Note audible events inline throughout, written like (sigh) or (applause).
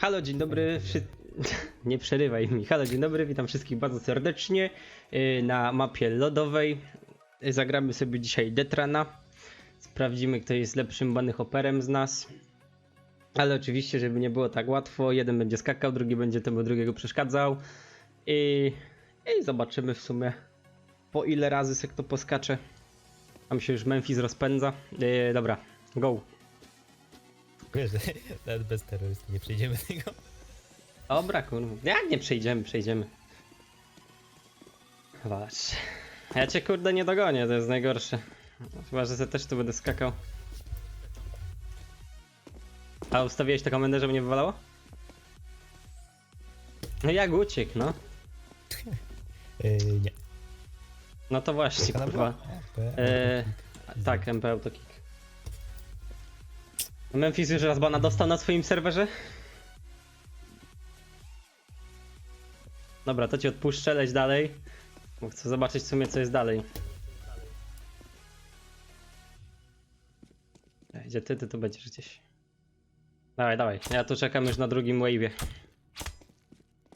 Halo, dzień dobry. Wszy... (laughs) Nie przerywaj mi. Halo, dzień dobry. Witam wszystkich bardzo serdecznie yy, na mapie lodowej. Zagramy sobie dzisiaj Detrana. Sprawdzimy, kto jest lepszym bany hoperem z nas. Ale oczywiście, żeby nie było tak łatwo, jeden będzie skakał, drugi będzie temu drugiego przeszkadzał. I, i zobaczymy w sumie, po ile razy se kto poskacze. Tam się już Memphis rozpędza. Yy, dobra, go. Wiesz, że (laughs) nawet bez terrorysty nie przejdziemy tego. Dobra, kurwa. Jak nie przejdziemy, przejdziemy. Zobacz. Ja cię kurde nie dogonię, to jest najgorsze. Chyba, że se też tu będę skakał. A ustawiłeś tę komendę, żeby mnie wywalało? No jak uciekł, no. (laughs) Yy, nie. No to właśnie, kurwa. była? Eee, tak, MP Autokick. Memphis już raz bana dostał na swoim serwerze? Dobra, to ci odpuszczę, leć dalej. Bo chcę zobaczyć w sumie co jest dalej. Ej, Gdzie ty, ty tu będziesz gdzieś. Dawaj, dawaj. Ja tu czekam już na drugim wave'ie.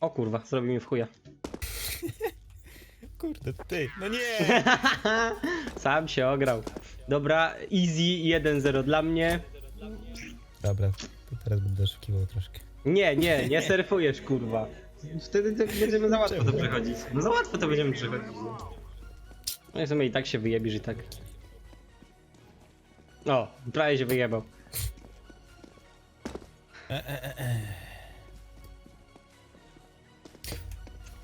O kurwa, zrobi mi w chuja. (laughs) Kurde, ty, no nie! (laughs) Sam się ograł. Dobra, easy 1-0 dla mnie. Dobra, to teraz będę oszukiwał troszkę. Nie, nie, nie surfujesz, kurwa. Wtedy to będziemy za łatwo to przechodzić. No za łatwo to będziemy przechodzić. No i w sumie i tak się wyjebisz i tak. O, prawie się wyjebał.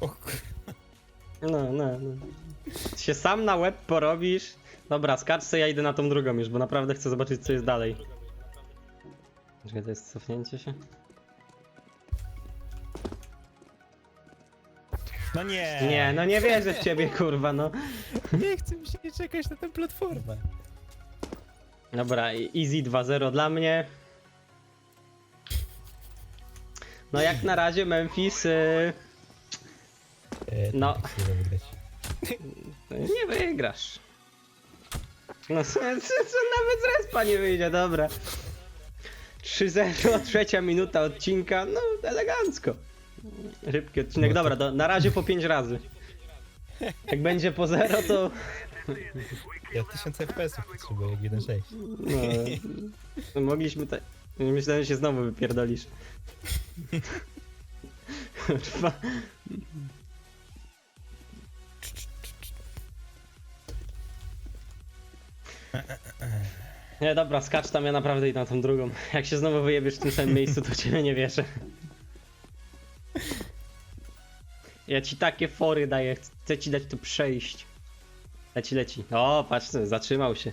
O kur... No, no, no. Się sam na łeb porobisz. Dobra, skacz se, ja idę na tą drugą już, bo naprawdę chcę zobaczyć co jest dalej. Czekaj, to jest cofnięcie się? No nie! Nie, no nie wierzę w ciebie, kurwa, no. Nie chcę mi się nie czekać na tę platformę. Dobra, easy 2-0 dla mnie. No jak na razie Memphis y, Eee, No. tak chcę wygrać. (laughs) nie wygrasz. No co, co, co nawet z respa nie wyjdzie, dobra. 3-0, (laughs) trzecia minuta odcinka, no elegancko. Szybki odcinek, No to- dobra, to na razie po 5 razy. Jak będzie po 0 to... Ja 1000 FPS-ów potrzebuję, jak 1.6. No, mogliśmy tak... Myślałem, że się znowu wypierdolisz. Kurwa. Nie, dobra, skacz tam, ja naprawdę idę na tą drugą. Jak się znowu wyjebiesz w tym samym miejscu, to ciebie nie wierzę. Ja ci takie fory daję, chcę ci dać tu przejść. Leci, leci. O, patrz, zatrzymał się.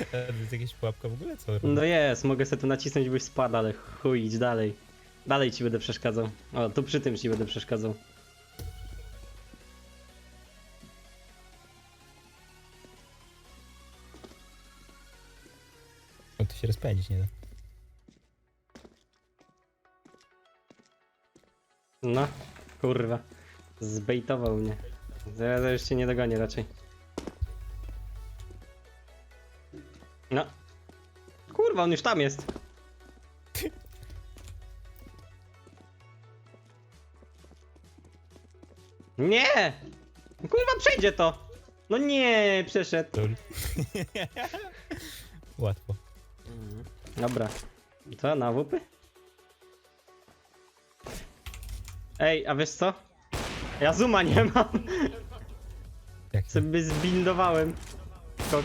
A (laughs) to jest jakaś pułapka w ogóle? Co? No jest, mogę sobie tu nacisnąć, byś spadł, ale chuj, idź dalej. Dalej ci będę przeszkadzał. O, tu przy tym ci będę przeszkadzał. Rozpędzić nie da. No, kurwa. Zbejtował mnie. Zaraz już cię nie dogonię raczej. No. Kurwa, on już tam jest. Nie! Kurwa, przejdzie to! No nie, przeszedł. (laughs) Łatwo. Dobra. Co, na łupy? Ej, a wiesz co? Ja zooma nie mam. Jak to? Sobie zbindowałem. Skok.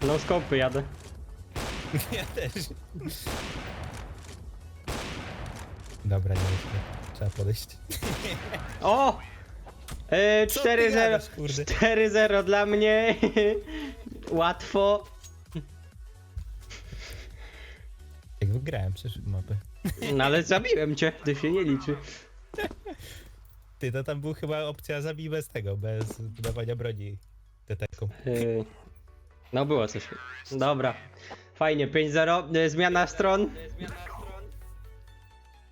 No skopy jadę. (laughs) Ja też. Dobra, nie myślę. Trzeba podejść. O! Co ty 4-0. gadasz, kurde? 4-0 dla mnie. (laughs) Łatwo. Jak wygrałem przecież mapę. No ale zabiłem cię, to się nie liczy. (laughs) Ty, to tam była chyba opcja zabij bez tego, bez budowania broni. Teteką. E, no było coś. Dobra. Fajnie, 5-0. E, Zmiana stron.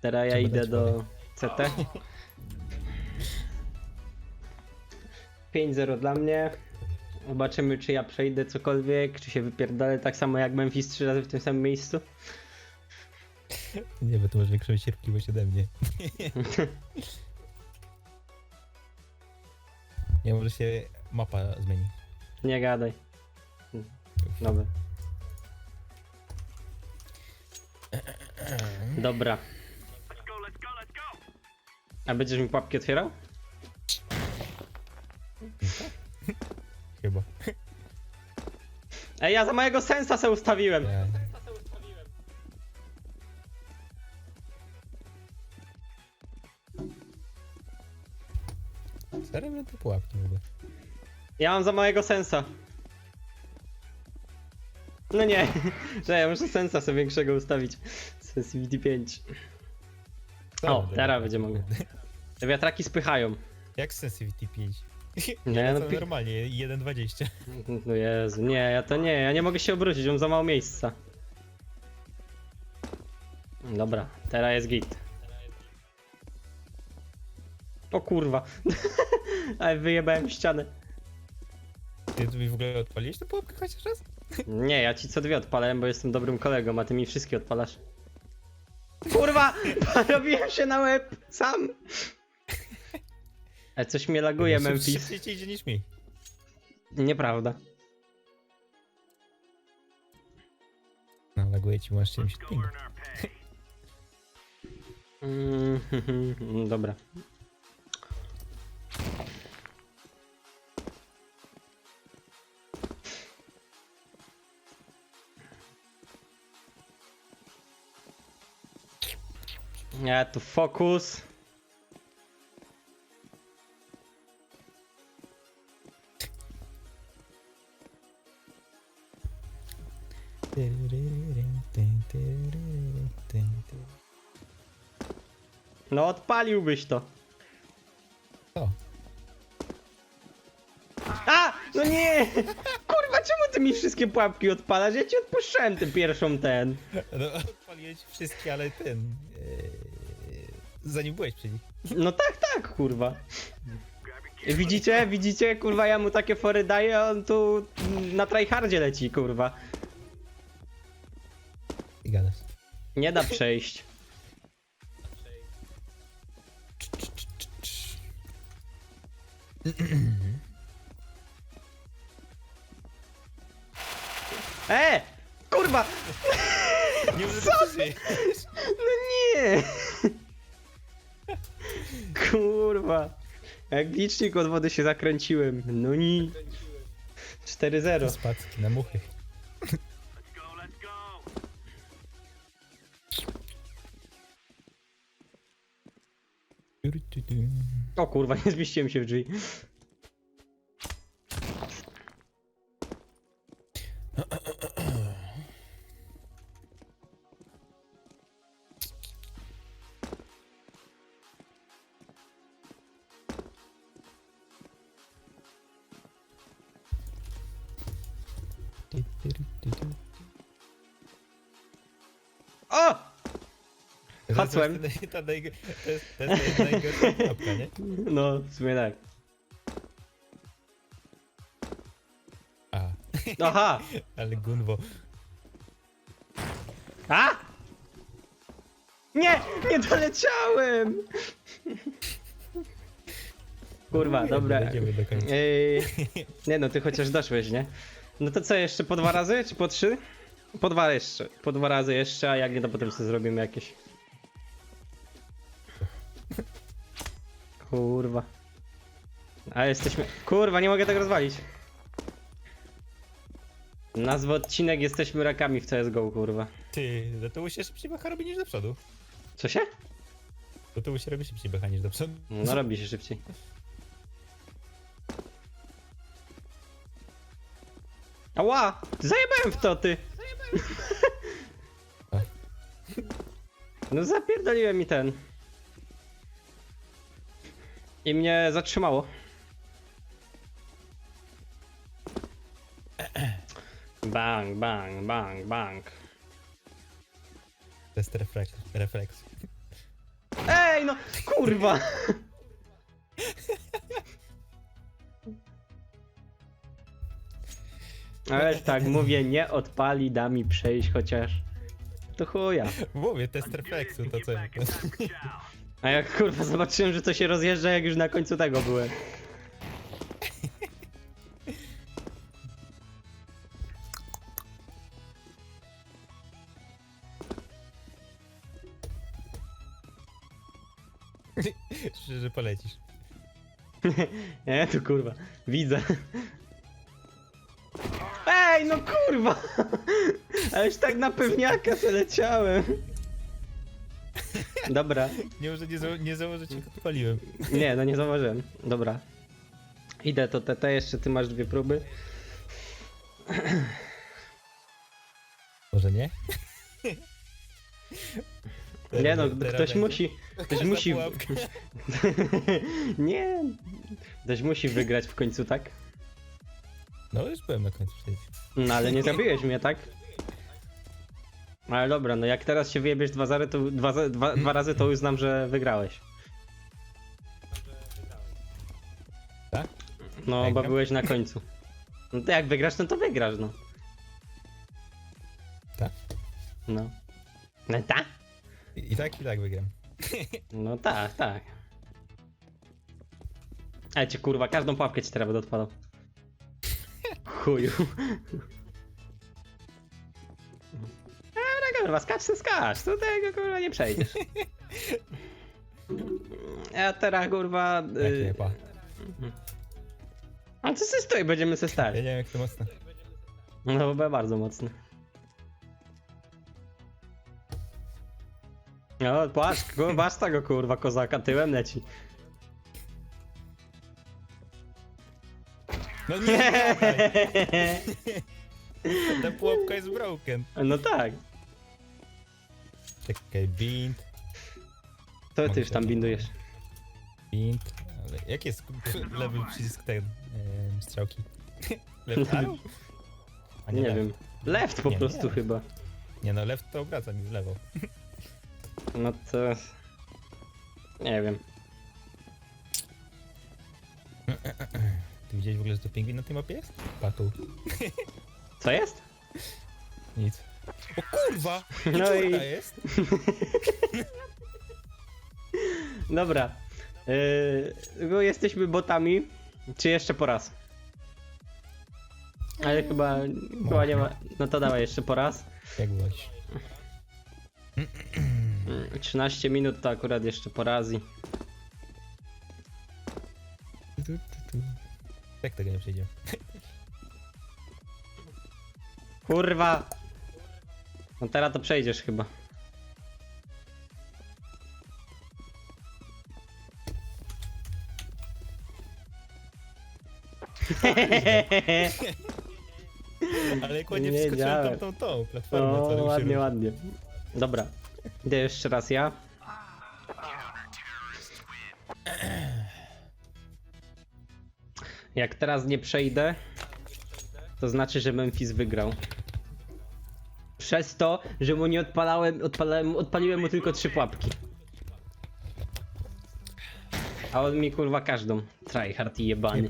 Teraz ja Trzeba idę dać do CT. 5-0 dla mnie. Zobaczymy, czy ja przejdę cokolwiek, czy się wypierdolę tak samo jak Memphis trzy razy w tym samym miejscu. (laughs) Nie, bo to masz większą cierpliwość ode mnie. (laughs) Nie, może się mapa zmieni. Nie gadaj. Dobra. Dobra. A będziesz mi pułapki otwierał? Chyba. Ej, ja za mojego sensa se ustawiłem. Ja... Mnie te pułapki ogóle. Ja mam za małego sensa. No nie, (laughs) że ja muszę sensa sobie większego ustawić. Sensitivity 5. O, teraz będzie mogę. Te wiatraki spychają. Jak Sensitivity 5? Nie, no to pi- normalnie, 1.20. No Jezu, nie, ja to nie, ja nie mogę się obrócić, mam za mało miejsca. Dobra, teraz jest git. O kurwa. (laughs) Ale wyjebałem ścianę. Ty mi w ogóle odpaliłeś tę pułapkę chociaż raz? Nie, ja ci co dwie odpalałem, bo jestem dobrym kolegą, a ty mi wszystkie odpalasz. Kurwa! (laughs) Robiłem się na łeb sam! Ale coś mnie laguje, Memphis. Szybciej ci idzie niż mi. Nieprawda. No, laguje ci, masz czymś ping. Mm, (laughs) Dobra. Ja tu fokus. No odpaliłbyś to. Co? A! No nie! Kurwa, czemu ty mi wszystkie pułapki odpalasz? Ja ci odpuszczałem tę pierwszą ten. No, odpaliłeś wszystkie, ale ten... Zanim byłeś przy nich. No tak, tak, kurwa. Widzicie, widzicie, kurwa, ja mu takie fory daję, a on tu na tryhardzie leci, kurwa. I gadasz. Nie da przejść. E! Kurwa! Nie przeżyć. No nie! Kurwa. Jak licznik od wody się zakręciłem. No ni. 4-0. Spadki na muchy. O kurwa, nie zmieściłem się w drzwi. Hasłem. To jest, ta to jest, to jest najgorsza pułapka, nie? No, w sumie tak. A, Aha! (laughs) ale gunwo. A! Nie! Nie doleciałem! Kurwa, dobra. Do końca. Ej, (laughs) nie no, ty chociaż doszłeś, nie? No to co, jeszcze po dwa razy, czy po trzy? Po dwa jeszcze, po dwa razy jeszcze, a jak nie, to potem sobie zrobimy jakieś. Kurwa. A jesteśmy... Kurwa, nie mogę tego rozwalić. Nazwa odcinek Jesteśmy rakami w CSGO, kurwa. Ty, do tyłu się szybciej becha robi niż do przodu. Co się? Do tyłu się robi szybciej becha niż do przodu. No robi się szybciej. Ała! Zajebałem w to, ty! (laughs) No zapierdoliłem mi ten. I mnie zatrzymało. Bang, bang, bang, bang. Test refleks. refleks. Ej, no kurwa! Ale tak mówię, nie odpali, da mi przejść chociaż. To chuja. Mówię, test refleksu, to co... (laughs) A jak kurwa zobaczyłem, że to się rozjeżdża, jak już na końcu tego byłem. (laughs) Szczerze polecisz. (laughs) Nie, to kurwa, widzę. Ej, no kurwa! (laughs) A już tak na pewniaka se leciałem. Dobra, Nie może nie, zało- nie założę cię, odpaliłem. nie, no nie zauważyłem. Dobra. Idę to TT, jeszcze ty masz dwie próby. Może nie? Nie no, Teraz ktoś będzie. musi, ktoś musi... (laughs) Nie, ktoś musi wygrać w końcu, tak? No już byłem na końcu przecież. No ale nie zabiłeś mnie, tak? Ale dobra, no jak teraz się wyjebiesz dwa, zary, to dwa, za- dwa, dwa razy, to uznam, że wygrałeś. Tak? No, bo Wygram? byłeś na końcu. No to jak wygrasz, no to wygrasz, no. Tak? No. No tak? I, I tak, i tak wygram. No tak, tak. Ale cię kurwa, każdą pułapkę ci teraz będę odpalał. (laughs) Chuju. Kurwa, skacz se skacz, to tego kurwa nie przejdziesz. (laughs) A teraz kurwa... Jak Y... nie, pa. A co se stoi, będziemy se Ja stać. nie wiem jak to mocno. No bo był bardzo mocny. No, patrz, kurwa, patrz tego kurwa kozaka, tyłem leci. No nie, dawaj, (laughs) (laughs) ta pułapka jest broken. No tak. Czekaj, bind, To ty Mogę już tam bindujesz. bind. Ale jaki jest (laughs) lewy przycisk ten em, strzałki? (laughs) Left arrow? A Nie, left. wiem. Left po Nie, prostu nie. chyba. Nie no, left to obraca mi w lewo. No to... Nie wiem. Ty widziałeś w ogóle, że to pingwin na tej mapie jest? Patu. Co jest? Nic. O kurwa! No No i- jest? (laughs) Dobra. Yy, bo jesteśmy botami. Czy jeszcze po raz? Ale chyba, chyba nie ma. No to dawaj jeszcze po raz. Jak byłeś? Mm, 13 minut to akurat jeszcze po raz i... Jak tego nie przejdzie? Kurwa! No teraz to przejdziesz chyba. (laughs) Ale jak ładnie Nie wskoczyłem tą, wiedziałem. tą, tą platformę, No, co się ładnie, ładnie. Dobra. Idę jeszcze raz ja. Jak teraz nie przejdę, to znaczy, że Memphis wygrał. Przez to, że mu nie odpalałem, odpalałem, odpaliłem mu tylko trzy pułapki. A on mi kurwa każdą. Tryhard i jebany.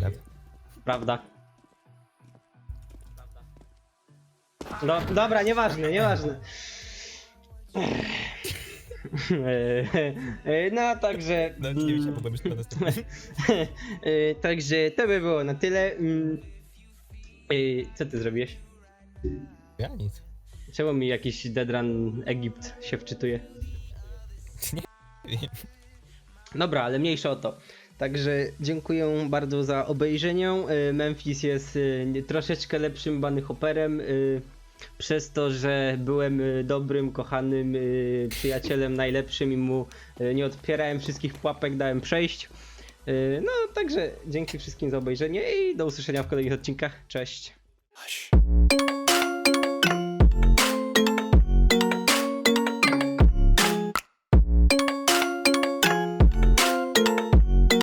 Prawda? No, dobra, nieważne, nieważne. (laughs) E, No, także. No nie wiem, bo myślę na (laughs) Także to by było na tyle. Mm. E, Co ty zrobiłeś? Ja nic. Czemu mi jakiś Deadrun Egipt się wczytuje? Nie wiem. Dobra, ale mniejsza o to. Także dziękuję bardzo za obejrzenie. Y, Memphis jest y, troszeczkę lepszym bany hopperem. y, Przez to, że byłem dobrym, kochanym przyjacielem, najlepszym i mu nie odpierałem wszystkich pułapek, dałem przejść. No, także dzięki wszystkim za obejrzenie i do usłyszenia w kolejnych odcinkach. Cześć.